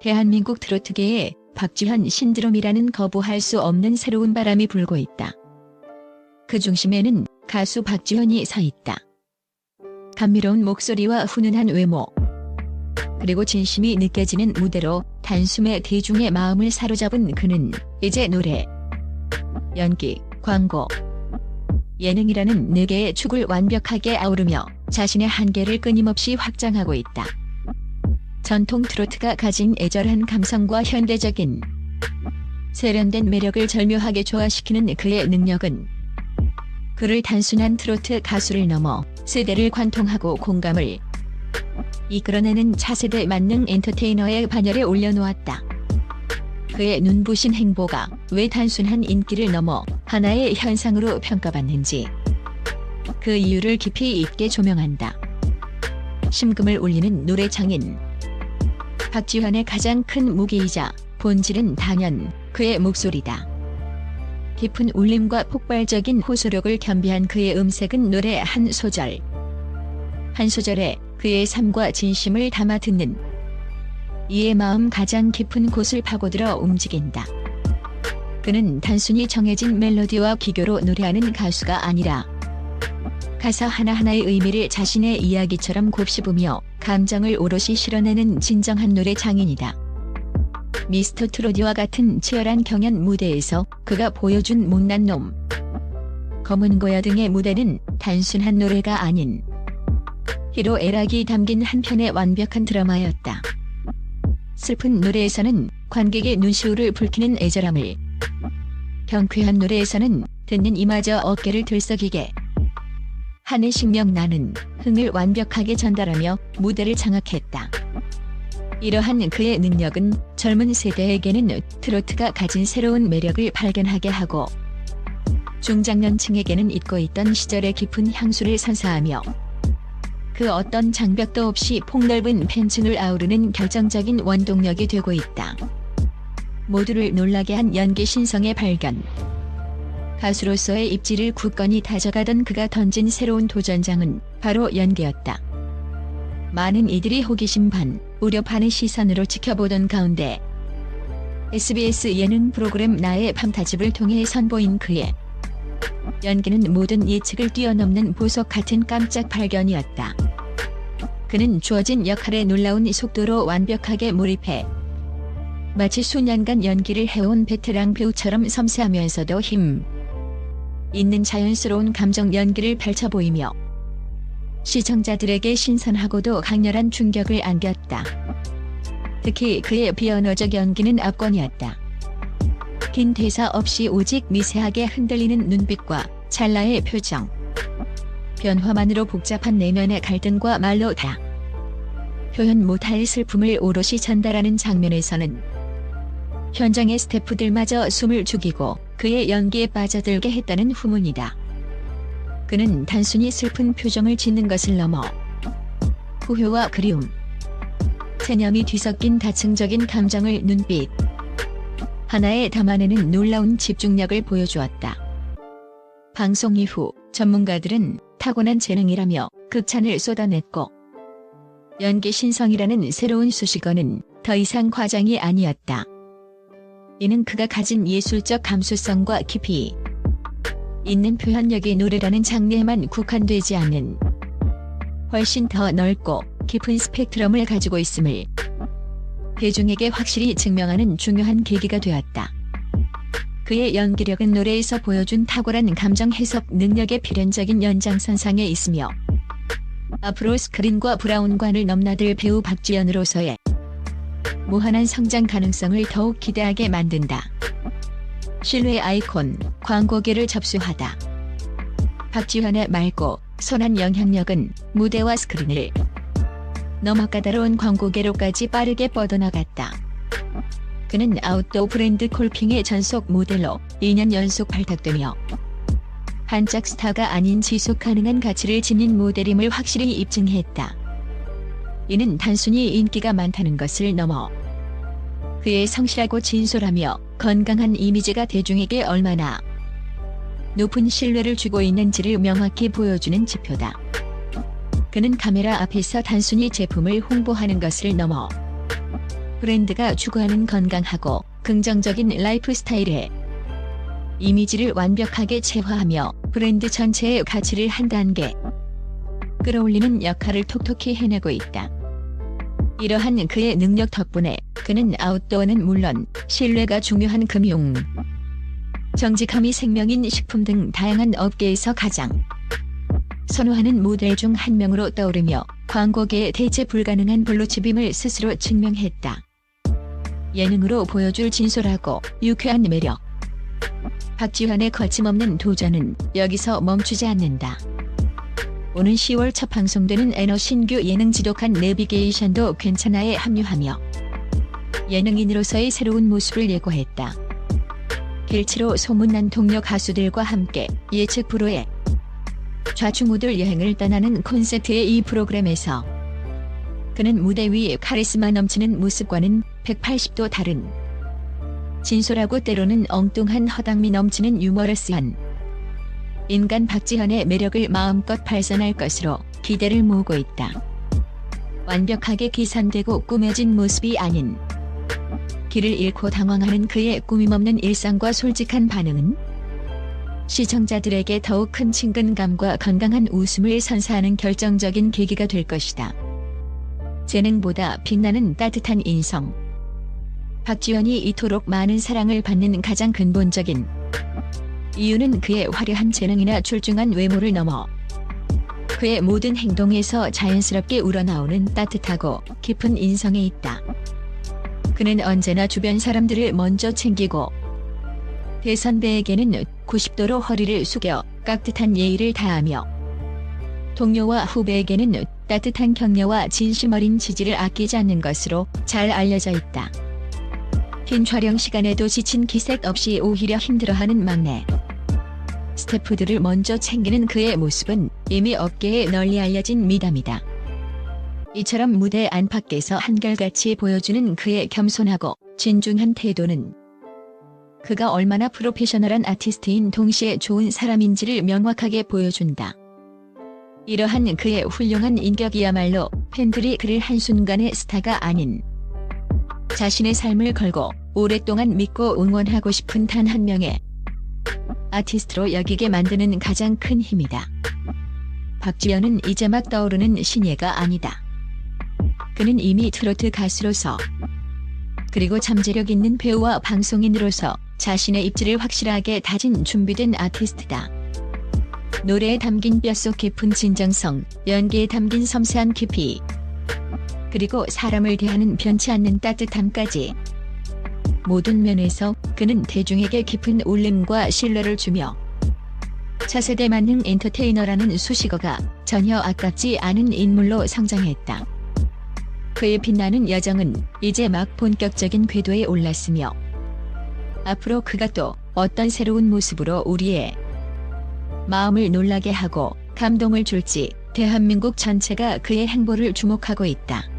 대한민국 트로트계에 박지현 신드롬이라는 거부할 수 없는 새로운 바람이 불고 있다. 그 중심에는 가수 박지현이 서 있다. 감미로운 목소리와 훈훈한 외모, 그리고 진심이 느껴지는 무대로 단숨에 대중의 마음을 사로잡은 그는 이제 노래, 연기, 광고, 예능이라는 네 개의 축을 완벽하게 아우르며 자신의 한계를 끊임없이 확장하고 있다. 전통 트로트가 가진 애절한 감성과 현대적인 세련된 매력을 절묘하게 조화시키는 그의 능력은 그를 단순한 트로트 가수를 넘어 세대를 관통하고 공감을 이끌어내는 차세대 만능 엔터테이너의 반열에 올려놓았다. 그의 눈부신 행보가 왜 단순한 인기를 넘어 하나의 현상으로 평가받는지 그 이유를 깊이 있게 조명한다. 심금을 울리는 노래 장인 박지환의 가장 큰 무기이자 본질은 단연 그의 목소리다. 깊은 울림과 폭발적인 호소력을 겸비한 그의 음색은 노래 한 소절 한 소절에 그의 삶과 진심을 담아 듣는 이의 마음 가장 깊은 곳을 파고들어 움직인다. 그는 단순히 정해진 멜로디와 기교로 노래하는 가수가 아니라 가사 하나하나의 의미를 자신의 이야기처럼 곱씹으며 감정을 오롯이 실어내는 진정한 노래 장인이다. 미스터 트로디와 같은 치열한 경연 무대에서 그가 보여준 못난 놈, 검은 고야 등의 무대는 단순한 노래가 아닌 희로 애락이 담긴 한 편의 완벽한 드라마였다. 슬픈 노래에서는 관객의 눈시울을 붉히는 애절함을 경쾌한 노래에서는 듣는 이마저 어깨를 들썩이게 한의 식명 나는 흥을 완벽하게 전달하며 무대를 장악했다. 이러한 그의 능력은 젊은 세대에게는 트로트가 가진 새로운 매력을 발견하게 하고 중장년층에게는 잊고 있던 시절의 깊은 향수를 선사하며 그 어떤 장벽도 없이 폭넓은 팬층을 아우르는 결정적인 원동력이 되고 있다. 모두를 놀라게 한 연기 신성의 발견. 가수로서의 입지를 굳건히 다져가던 그가 던진 새로운 도전장은 바로 연기였다. 많은 이들이 호기심 반, 우려 반의 시선으로 지켜보던 가운데 SBS 예능 프로그램 나의 밤타집을 통해 선보인 그의 연기는 모든 예측을 뛰어넘는 보석 같은 깜짝 발견이었다. 그는 주어진 역할에 놀라운 속도로 완벽하게 몰입해 마치 수년간 연기를 해온 베테랑 배우처럼 섬세하면서도 힘 있는 자연스러운 감정 연기를 펼쳐 보이며 시청자들에게 신선하고도 강렬한 충격을 안겼다. 특히 그의 비언어적 연기는 압권이었다. 긴 대사 없이 오직 미세하게 흔들리는 눈빛과 찰나의 표정. 변화만으로 복잡한 내면의 갈등과 말로 다 표현 못할 슬픔을 오롯이 전달하는 장면에서는 현장의 스태프들마저 숨을 죽이고 그의 연기에 빠져들게 했다는 후문이다. 그는 단순히 슬픈 표정을 짓는 것을 넘어 후회와 그리움, 체념이 뒤섞인 다층적인 감정을 눈빛 하나에 담아내는 놀라운 집중력을 보여주었다. 방송 이후 전문가들은 타고난 재능이라며 극찬을 쏟아냈고 연기 신성이라는 새로운 수식어는 더 이상 과장이 아니었다. 이는 그가 가진 예술적 감수성과 깊이 있는 표현력이 노래라는 장르에만 국한되지 않는 훨씬 더 넓고 깊은 스펙트럼을 가지고 있음을 대중에게 확실히 증명하는 중요한 계기가 되었다. 그의 연기력은 노래에서 보여준 탁월한 감정 해석 능력의 필연적인 연장선상에 있으며 앞으로 스크린과 브라운관을 넘나들 배우 박지연으로서의 무한한 성장 가능성을 더욱 기대하게 만든다. 신뢰 아이콘, 광고계를 접수하다. 박지환의 맑고 선한 영향력은 무대와 스크린을 넘어 까다로운 광고계로까지 빠르게 뻗어나갔다. 그는 아웃도어 브랜드 콜핑의 전속 모델로 2년 연속 발탁되며 반짝 스타가 아닌 지속 가능한 가치를 지닌 모델임을 확실히 입증했다. 이는 단순히 인기가 많다는 것을 넘어 그의 성실하고 진솔하며 건강한 이미지가 대중에게 얼마나 높은 신뢰를 주고 있는지를 명확히 보여주는 지표다. 그는 카메라 앞에서 단순히 제품을 홍보하는 것을 넘어 브랜드가 추구하는 건강하고 긍정적인 라이프 스타일에 이미지를 완벽하게 체화하며 브랜드 전체의 가치를 한 단계 끌어올리는 역할을 톡톡히 해내고 있다. 이러한 그의 능력 덕분에 그는 아웃도어는 물론 신뢰가 중요한 금융, 정직함이 생명인 식품 등 다양한 업계에서 가장 선호하는 모델 중 한 명으로 떠오르며 광고계에 대체 불가능한 블루칩임을 스스로 증명했다. 예능으로 보여줄 진솔하고 유쾌한 매력. 박지환의 거침없는 도전은 여기서 멈추지 않는다. 오는 10월 첫 방송되는 에너 신규 예능 지독한 내비게이션도 괜찮아에 합류하며 예능인으로서의 새로운 모습을 예고했다. 길치로 소문난 동료 가수들과 함께 예측 프로에 좌충우돌 여행을 떠나는 콘셉트의 이 프로그램에서 그는 무대 위 카리스마 넘치는 모습과는 180도 다른 진솔하고 때로는 엉뚱한 허당미 넘치는 유머러스한 인간 박지현의 매력을 마음껏 발산할 것으로 기대를 모으고 있다. 완벽하게 기산되고 꾸며진 모습이 아닌 길을 잃고 당황하는 그의 꾸밈없는 일상과 솔직한 반응은 시청자들에게 더욱 큰 친근감과 건강한 웃음을 선사하는 결정적인 계기가 될 것이다. 재능보다 빛나는 따뜻한 인성. 박지원이 이토록 많은 사랑을 받는 가장 근본적인 이유는 그의 화려한 재능이나 출중한 외모를 넘어 그의 모든 행동에서 자연스럽게 우러나오는 따뜻하고 깊은 인성에 있다. 그는 언제나 주변 사람들을 먼저 챙기고 대선배에게는 90도로 허리를 숙여 깍듯한 예의를 다하며 동료와 후배에게는 따뜻한 격려와 진심 어린 지지를 아끼지 않는 것으로 잘 알려져 있다. 긴 촬영 시간에도 지친 기색 없이 오히려 힘들어하는 막내. 스태프들을 먼저 챙기는 그의 모습은 이미 업계에 널리 알려진 미담이다. 이처럼 무대 안팎에서 한결같이 보여주는 그의 겸손하고 진중한 태도는 그가 얼마나 프로페셔널한 아티스트인 동시에 좋은 사람인지를 명확하게 보여준다. 이러한 그의 훌륭한 인격이야말로 팬들이 그를 한순간의 스타가 아닌 자신의 삶을 걸고 오랫동안 믿고 응원하고 싶은 단 한 명의 아티스트로 여기게 만드는 가장 큰 힘이다. 박지현은 이제 막 떠오르는 신예가 아니다. 그는 이미 트로트 가수로서 그리고 잠재력 있는 배우와 방송인으로서 자신의 입지를 확실하게 다진 준비된 아티스트다. 노래에 담긴 뼛속 깊은 진정성, 연기에 담긴 섬세한 깊이, 그리고 사람을 대하는 변치 않는 따뜻함까지 모든 면에서 그는 대중에게 깊은 울림과 신뢰를 주며 차세대 만능 엔터테이너라는 수식어가 전혀 아깝지 않은 인물로 성장했다. 그의 빛나는 여정은 이제 막 본격적인 궤도에 올랐으며 앞으로 그가 또 어떤 새로운 모습으로 우리의 마음을 놀라게 하고 감동을 줄지 대한민국 전체가 그의 행보를 주목하고 있다.